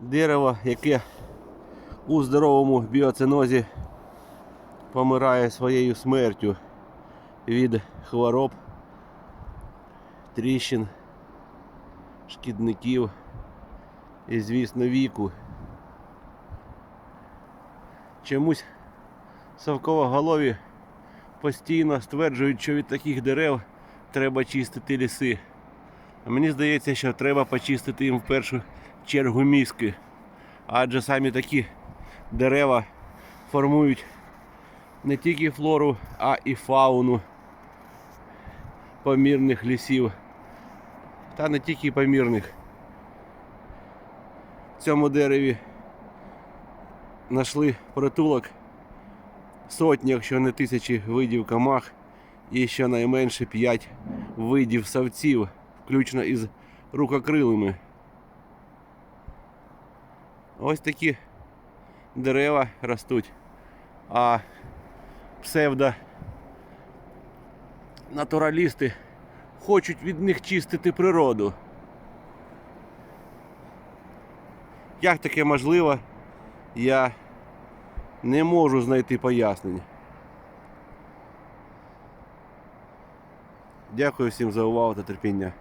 дерево, яке у здоровому біоцинозі помирає своєю смертю від хвороб, тріщин, шкідників і, звісно, віку. Чомусь совковоголові постійно стверджують, що від таких дерев треба чистити ліси. А мені здається, що треба почистити їм в першу чергу мізки. Адже самі такі дерева формують не тільки флору, а і фауну помірних лісів. Та не тільки помірних. В цьому дереві знайшли притулок сотні, якщо не тисячі видів камах і щонайменше 5 видів савців, включно із рукокрилими. Ось такі дерева ростуть, а псевдо натуралісти хочуть від них чистити природу. Як таке можливо, я не можу знайти пояснень. Дякую всім за увагу та терпіння.